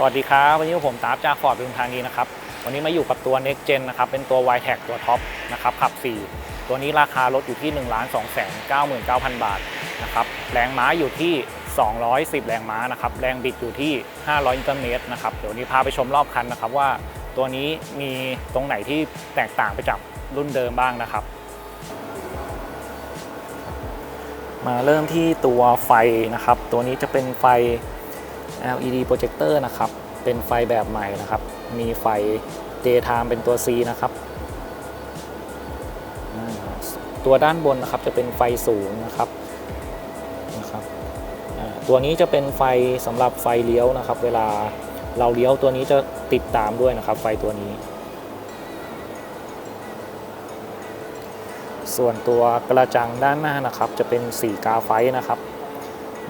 สวัสดีครับ วันนี้ผมตาร์ฟจากฟอร์ดปทุมธานีนะครับ วันนี้มาอยู่กับตัว Next Gen นะครับ เป็นตัว y t e c ตัวท็อปนะครับขับ 4 ตัวนี้ราคารถอยู่ที่ 1 2 9 9 9 0 0 บาทนะครับแรงม้าอยู่ที่ 210 แรงม้านะครับแรงบิดอยู่ที่ 500นิวตันเมตรนะครับเดี๋ยวนี้พาไปชมรอบคันนะครับว่าตัวนี้มีตรงไหนที่แตกต่างไปจากรุ่นเดิมบ้างนะครับ มาเริ่มที่ตัวไฟนะครับ ตัวนี้จะเป็นไฟ LED projector นะครับ เป็นไฟแบบใหม่นะครับ มีไฟ daytime เป็นตัว C นะครับ ตัวด้านบนนะครับจะเป็นไฟสูงนะครับนะครับ ตัวนี้จะเป็นไฟสำหรับไฟเลี้ยวนะครับ เวลาเราเลี้ยวตัวนี้จะติดตามด้วยนะครับ ไฟตัวนี้ ส่วนตัวกระจังด้านหน้านะครับ จะเป็นสีกาไฟนะครับ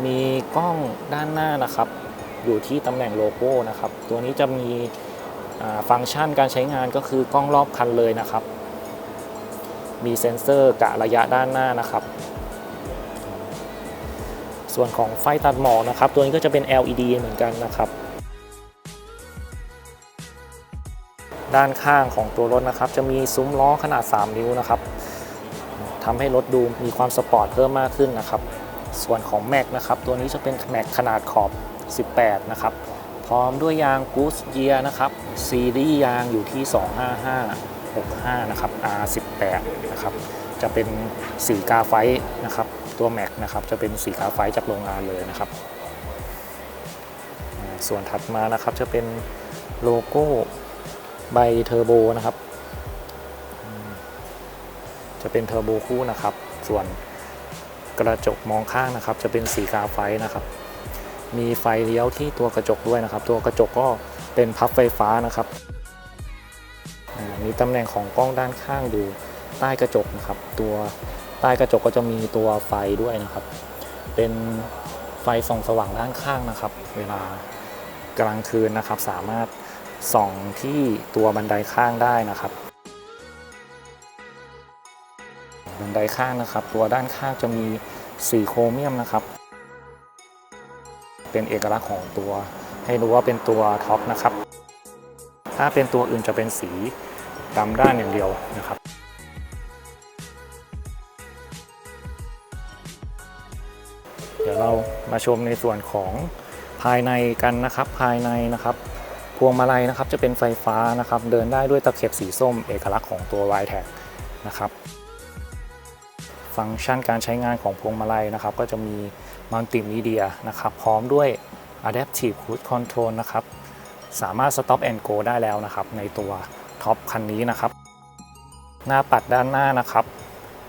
มีกล้องด้านหน้านะครับ อยู่ที่ตำแหน่งโลโก้นะครับ ตัวนี้จะมีฟังก์ชันการใช้งานก็คือกล้องรอบคันเลยนะครับ มีเซ็นเซอร์กะระยะด้านหน้านะครับ ส่วนของไฟตัดหมอกนะครับ ตัวนี้ก็จะเป็น LED เหมือนกันนะครับ ด้านข้างของตัวรถนะครับ จะมีซุ้มล้อขนาด 3 นิ้วนะครับทำให้รถดูมีความสปอร์ตเพิ่มมากขึ้นนะครับ ส่วนของแม็กนะครับ ตัวนี้จะเป็นแม็กขนาดขอบ 18 นะครับ พร้อมด้วยยาง Goose Gear นะครับ ซีรีส์ยางอยู่ที่ 25565 นะครับ R18 นะครับ จะเป็นสีกาไฟท์นะครับ ตัวแม็กนะครับ จะเป็นสีกาไฟท์จากโรงงานเลยนะครับ ส่วนถัดมานะครับจะเป็นโลโก้ใบเทอร์โบนะครับ จะเป็นเทอร์โบคู่นะครับ ส่วนกระจกมองข้างนะครับ จะเป็นสีกาไฟท์นะครับ มีไฟเลี้ยวที่ตัวกระจกด้วยนะครับ ตัวกระจกก็เป็นพับไฟฟ้านะครับ มีตำแหน่งของกล้องด้านข้างดูใต้กระจกนะครับ ตัวใต้กระจกก็จะมีตัวไฟด้วยนะครับ เป็นไฟส่องสว่างด้านข้างนะครับ เวลากลางคืนนะครับ สามารถส่องที่ตัวบันไดข้างได้นะครับ บันไดข้างนะครับ ตัวด้านข้างจะมีสีโครเมียมนะครับ เป็นเอกลักษณ์ของตัว ให้รู้ว่าเป็นตัวท็อปนะครับ ถ้าเป็นตัวอื่นจะเป็นสีดำด้านอย่างเดียวนะครับเดี๋ยวเรามาชมในส่วนของภายในกันนะครับ ภายในนะครับ พวงมาลัยนะครับจะเป็นไฟฟ้านะครับ เดินได้ด้วยตะเข็บสีส้มเอกลักษณ์ของตัว y t a g นะครับ ฟังก์ชันการใช้งานของพวงมาลัยนะครับ ก็จะมี มัลติมีเดียนะครับ พร้อมด้วย Adaptive Cruise Control นะครับ สามารถ Stop and Go ได้แล้วนะครับ ในตัวท็อปคันนี้นะครับ หน้าปัดด้านหน้านะครับ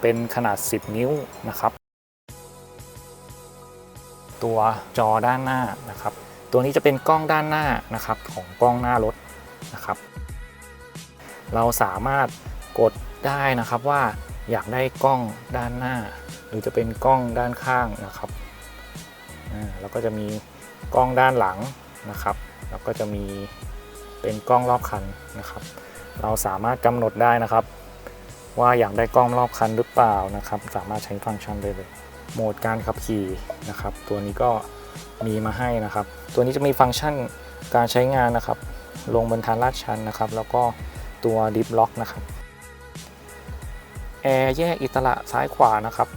เป็นขนาด 10 นิ้วนะครับ ตัวจอด้านหน้านะครับ ตัวนี้จะเป็นกล้องด้านหน้านะครับ ของกล้องหน้ารถนะครับ เราสามารถกดได้นะครับว่าอยากได้กล้องด้านหน้า หรือจะเป็นกล้องด้านข้างนะครับ แล้วก็จะมีกล้องด้านหลังนะครับ แล้วก็จะมีเป็นกล้องรอบคันนะครับ เราสามารถกำหนดได้นะครับ ว่าอยากได้กล้องรอบคันหรือเปล่านะครับ สามารถใช้ฟังก์ชันได้เลย โหมดการขับขี่นะครับ ตัวนี้ก็มีมาให้นะครับ ตัวนี้จะมีฟังก์ชันการใช้งานนะครับ ลงบนทางลาดชันนะครับ แล้วก็ตัวดิฟล็อกนะครับแอร์แยกอิสระซ้ายขวานะครับ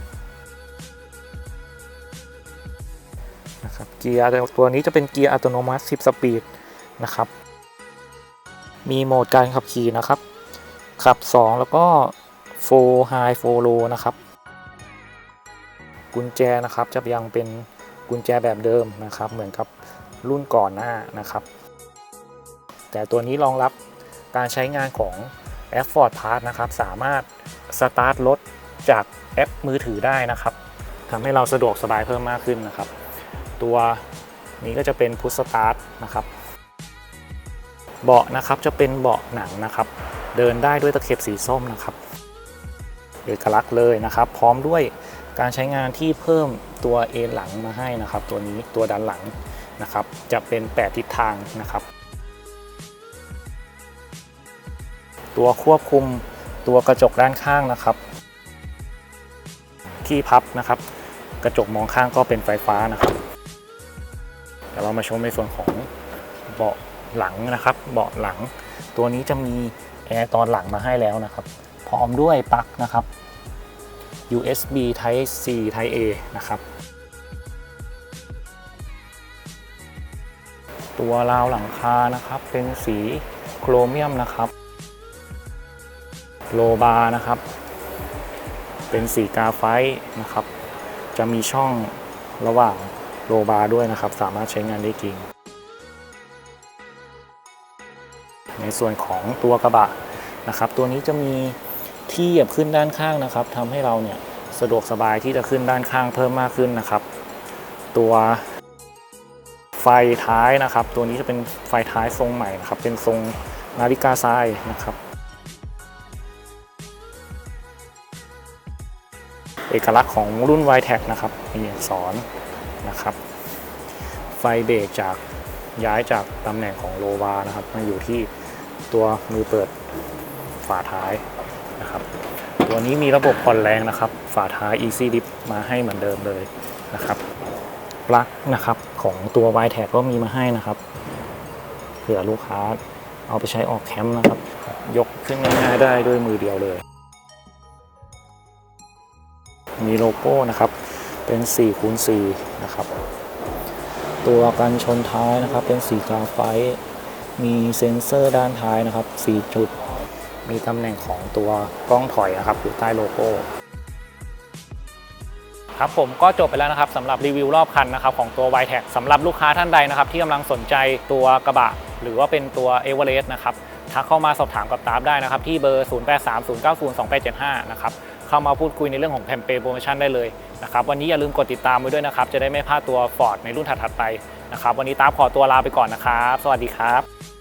เกียร์ตัวนี้จะเป็นเกียร์อัตโนมัติ 10 สปีดนะครับ มีโหมดการขับขี่นะครับ ขับ 2 แล้วก็4 High 4 Low นะครับ กุญแจนะครับจะยังเป็นกุญแจแบบเดิมนะครับ เหมือนกับรุ่นก่อนหน้านะครับ แต่ตัวนี้รองรับการใช้งานของแอป Ford Pass นะครับ สามารถสตาร์ทรถจากแอปมือถือได้นะครับทำให้เราสะดวกสบายเพิ่มมากขึ้นนะครับ ตัวนี้ก็จะเป็นพุทสตาร์ทนะครับเบาะนะครับจะเป็นเบาะหนังนะครับ เดินได้ด้วยตะเข็บสีส้มนะครับเอกลักษณ์เลยนะครับ พร้อมด้วยการใช้งานที่เพิ่มตัวเอนหลังมาให้นะครับ ตัวนี้ตัวด้านหลังนะครับ จะเป็น 8 ทิศทางนะครับ ตัวควบคุมตัวกระจกด้านข้างนะครับ ที่พับนะครับ กระจกมองข้างก็เป็นไฟฟ้านะครับ เดี๋ยวเรามาชมในส่วนของเบาะหลังนะครับ เบาะหลัง ตัวนี้จะมีแอร์ตอนหลังมาให้แล้วนะครับ พร้อมด้วยปลั๊กนะครับ USB Type C Type A นะครับ ตัวราวหลังคานะครับ เป็นสีโครเมียมนะครับ โลบาร์นะครับ เป็นสีกาไฟต์นะครับ จะมีช่องระหว่าง โลบาร์ด้วยนะครับ สามารถใช้งานได้จริง ในส่วนของตัวกระบะนะครับ ตัวนี้จะมีที่เหยียบขึ้นด้านข้างนะครับทำให้เราเนี่ยสะดวกสบายที่จะขึ้นด้านข้างเพิ่มมากขึ้นนะครับ ตัวไฟท้ายนะครับ ตัวนี้จะเป็นไฟท้ายทรงใหม่นะครับ เป็นทรงนาฬิกาทรายนะครับเอกลักษณ์ของรุ่น y t e c นะครับ มีอักษร นะครับ ไฟเบรกจากย้ายจากตำแหน่งของโลวานะครับมาอยู่ที่ตัวมือเปิดฝาท้ายนะครับ ตัวนี้มีระบบผ่อนแรงนะครับ ฝาท้าย Easy Dip มาให้เหมือนเดิมเลยนะครับปลั๊กนะครับของตัว y t e c ก็มีมาให้นะครับเผื่อลูกค้าเอาไปใช้ออกแคมป์นะครับ ยกขึ้นง่ายๆได้ด้วยมือเดียวเลย มีโลโก้นะครับ เป็น4คูณ4นะครับ ตัวกันชนท้ายนะครับเป็นสีกราไฟต์มีเซ็นเซอร์ด้านท้ายนะครับ 4 จุด มีตำแหน่งของตัวกล้องถอยนะครับอยู่ใต้โลโก้ครับผมก็จบไปแล้วนะครับสำหรับรีวิวรอบคันนะครับของตัว y t e c สำหรับลูกค้าท่านใดนะครับที่กำลังสนใจตัวกระบะ หรือว่าเป็นตัว e v e r e s t นะครับทักเข้ามาสอบถามกับตาฟได้นะครับที่เบอร์ 0830902875 นะครับ เข้ามาพูดคุยในเรื่องของแคมเปญโปรโมชั่นได้เลยนะครับวันนี้อย่าลืมกดติดตามไว้ด้วยนะครับ จะได้ไม่พลาดตัว Ford ในรุ่นถัดๆไปนะครับวันนี้ตาฟขอตัวลาไปก่อนนะครับ สวัสดีครับ